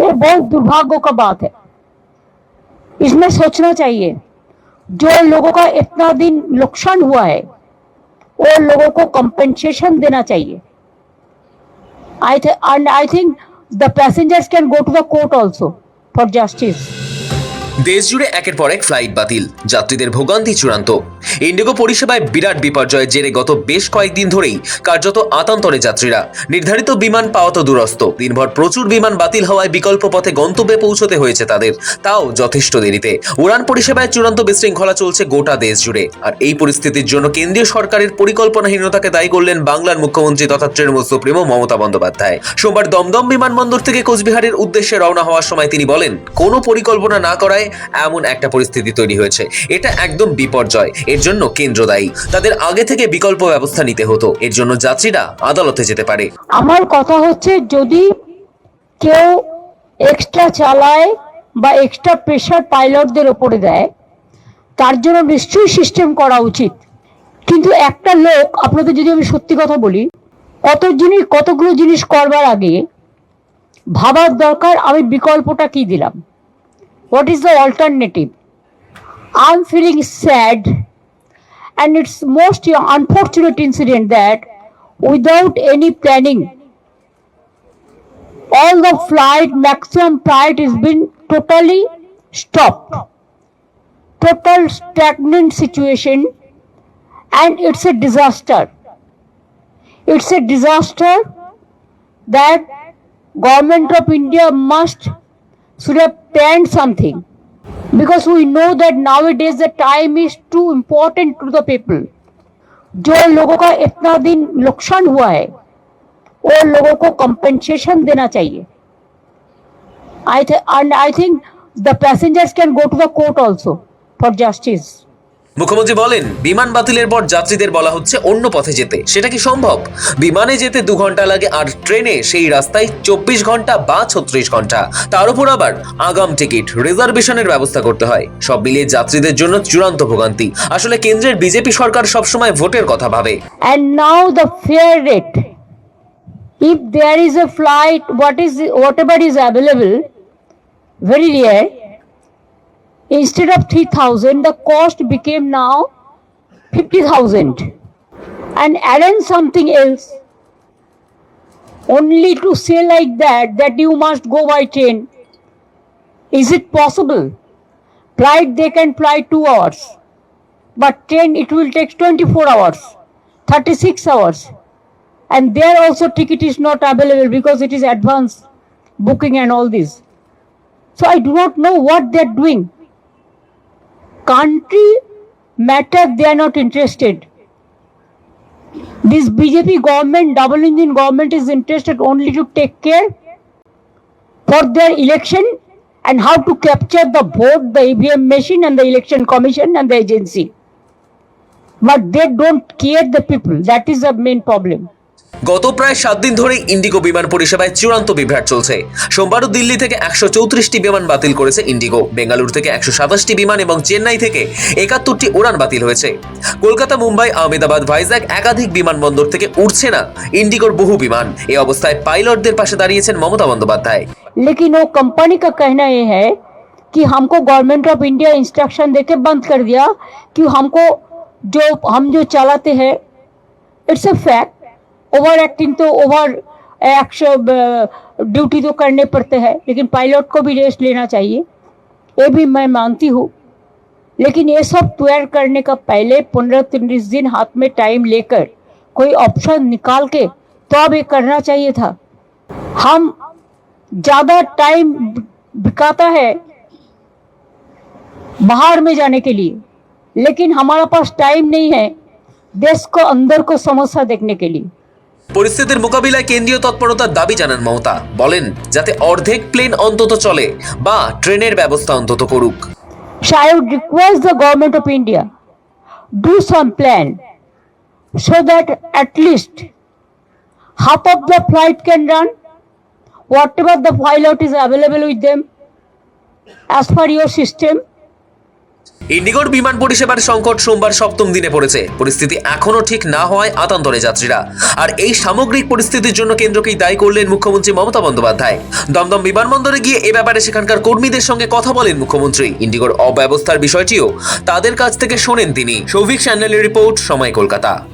ये बहुत दुर्भाग्य का बात है। इसमें सोचना चाहिए, जो लोगों का इतना दिन नुकसान हुआ है, वो लोगों को कंपेंसेशन देना चाहिए। I think and I think the passengers can go to the court also for justice দেশ জুড়ে একের পর এক ফ্লাইট বাতিল, যাত্রীদের ভোগান্তি চূড়ান্ত। ইন্ডিগো পরিষেবায় বিরাট বিপর্যয়ের জেরে গত বেশ কয়েকদিন ধরেই কার্যত আতান্তরে যাত্রীরা। নির্ধারিত বিমান পাওয়া তো দূরস্থ দিনভর প্রচুর বিমান বাতিল হওয়ায় বিকল্প পথে গন্তব্যে পৌঁছতে হয়েছে তাদের, তাও যথেষ্ট দেরিতে। উড়ান পরিষেবায় চূড়ান্ত বিশৃঙ্খলা চলছে গোটা দেশ জুড়ে আর এই পরিস্থিতির জন্য কেন্দ্রীয় সরকারের পরিকল্পনাহীনতাকে দায়ী করলেন বাংলার মুখ্যমন্ত্রী তথা তৃণমূল সুপ্রিমো মমতা বন্দ্যোপাধ্যায়। সোমবার দমদম বিমানবন্দর থেকে কোচবিহারের উদ্দেশ্যে রওনা হওয়ার সময় তিনি বলেন, কোনো পরিকল্পনা না করায় এমন একটা পরিস্থিতি তৈরি হয়েছে। এটা একদম বিপর্যয়, এর জন্য কেন্দ্র দায়ী তাদের আগে থেকে বিকল্প ব্যবস্থা নিতে হতো, এর জন্য যাত্রীরা আদালতে যেতে পারে। আমার কথা হচ্ছে, যদি কেউ এক্সট্রা চালায় বা এক্সট্রা প্রেশার পাইলটদের ওপরে দেয়, তার জন্য নিশ্চয়ই সিস্টেম করা উচিত। কিন্তু একটা লোক, আপনাদের যদি আমি সত্যি কথা বলি, কত জিনিস, কতগুলো জিনিস করবার আগে ভাবার দরকার, আমি বিকল্পটা কি দিলাম? What is the alternative? I'm feeling sad, and it's most unfortunate incident that without any planning, all the flight, maximum flight has been totally stopped. Total stagnant situation, and it's a disaster. It's a disaster that government of India must should have planned something because we know that nowadays the time is too important to the people जो लोगों का इतना दिन नुकसान हुआ है वो लोगों को कंपनसेशन देना चाहिए आई and I think the passengers can go to the court also for justice. মুখ্যমন্ত্রী বলেন বিমান বাতিলের পর যাত্রীদের বলা হচ্ছে অন্য পথে যেতে। সেটা কি সম্ভব? বিমানে যেতে দু ঘণ্টা লাগে আর ট্রেনে সেই রাস্তায় চব্বিশ ঘণ্টা বা ছত্রিশ ঘণ্টা। তার উপর আবার আগাম টিকিট রিজার্ভেশনের ব্যবস্থা করতে হয়। সব মিলিয়ে যাত্রীদের জন্য চূড়ান্ত ভোগান্তি। আসলে কেন্দ্রের বিজেপি সরকার সবসময় ভোটের কথা ভাবে। And now the fare rate. If there is a flight, what is whatever. Instead of three thousand, the cost became now fifty thousand. And arrange something else. Only to say like that that you must go by train. Is it possible? Flight they can fly two hours, but train it will take twenty-four hours. 36 hours and there also ticket is not available because it is advance booking and all this so i do not know what they are doing country matter they are not interested. This bjp government double engine government is interested only to take care for their election and how to capture the vote the evm machine and the election commission and the agency. But they don't care the people. That is the main problem গত প্রায় সাত দিন ধরে Indigo বিমান পরিষেবায় চূড়ান্ত বিভ্রাট চলছে সোমবারও দিল্লি থেকে একশো চৌত্রিশটি বিমান বাতিল করেছে ইন্ডিগো বেঙ্গালুরু থেকে একশো সাতাশটি বিমান এবং চেন্নাই থেকে একাত্তরটি উড়ান বাতিল হয়েছে কলকাতা মুম্বাই আহমেদাবাদ ভাইজ্যাক একাধিক বিমানবন্দর থেকে উঠছে না ইন্ডিগোর বহু বিমান এই অবস্থায় পাইলটদের পাশে দাঁড়িয়েছেন মমতা বন্দ্যোপাধ্যায় लेकिन वो कंपनी का कहना ये है कि हमको गवर्नमेंट ऑफ इंडिया इंस्ट्रक्शन देके बंद कर दिया कि हमको जो हम जो चलाते हैं it's a fact over acting तो ओवर एक्शन ड्यूटी तो करने पड़ते हैं, लेकिन पायलट को भी रेस्ट लेना चाहिए। ये भी मैं मानती हूँ। लेकिन ये सब तैयार करने का पहले पंद्रह तीस दिन हाथ में टाइम लेकर कोई ऑप्शन निकाल के तो अब ये करना चाहिए था। हम ज़्यादा टाइम बिकाता है बाहर में जाने के लिए, लेकिन हमारा पास टाइम नहीं है देश को, अंदर को समस्या देखने के लिए। পরিস্থিতির মোকাবিলায় কেন্দ্রীয় তৎপরতার দাবি জানান মমতা বলেন যাতে অর্ধেক প্লেন অন্তত চলে বা ট্রেনের ব্যবস্থা অন্তত করুক So I would request the government of India do some plan so that at least half of the flight can run, whatever the pilot is available with them as per your system, ইন্ডিগোর বিমান পরিষেবার সংকট সোমবার সপ্তম দিনে পড়েছে। পরিস্থিতি এখনও ঠিক না হওয়ায় আতান্তরে যাত্রীরা। আর এই সামগ্রিক পরিস্থিতির জন্য কেন্দ্রকেই দায়ী করলেন মুখ্যমন্ত্রী মমতা বন্দ্যোপাধ্যায়। দমদম বিমানবন্দরে গিয়ে এ ব্যাপারে সেখানকার কর্মীদের সঙ্গে কথা বলেন মুখ্যমন্ত্রী। ইন্ডিগোর অব্যবস্থার বিষয়টিও তাদের কাছ থেকে শোনেন তিনি। সৌভিক স্যান্ডেলের রিপোর্ট, সময় কলকাতা।